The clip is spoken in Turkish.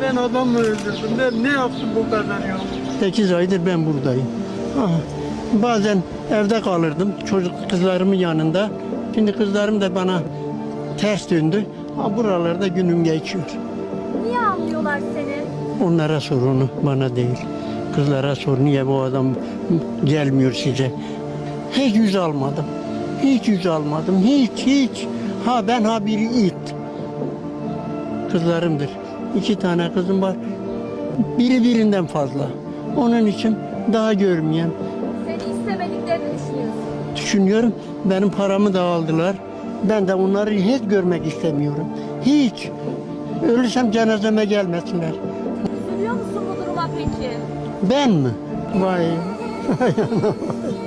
ben adam mı öldürdüm? Ben ne yaptım bu kadar ya? 8 aydır ben buradayım. Ah, Bazen evde kalırdım çocuk kızlarımın yanında. Şimdi kızlarım da bana ters döndü. Ha, buralarda günüm geçiyor. Niye almıyorlar seni? Onlara sorunu bana değil. Kızlara sor niye bu adam gelmiyor size. Hiç yüz almadım. Hiç yüz almadım. Hiç hiç. Ha ben ha biri it. Kızlarımdır. İki tane kızım var. Biri birinden fazla. Onun için daha görmeyen. Seni istemediklerini düşünüyorsun. Düşünüyorum benim paramı da aldılar. Ben de onları hiç görmek istemiyorum. Hiç. Ölürsem cenazeme gelmesinler. Üzülüyor musun bu duruma peki? Ben mi? Vay.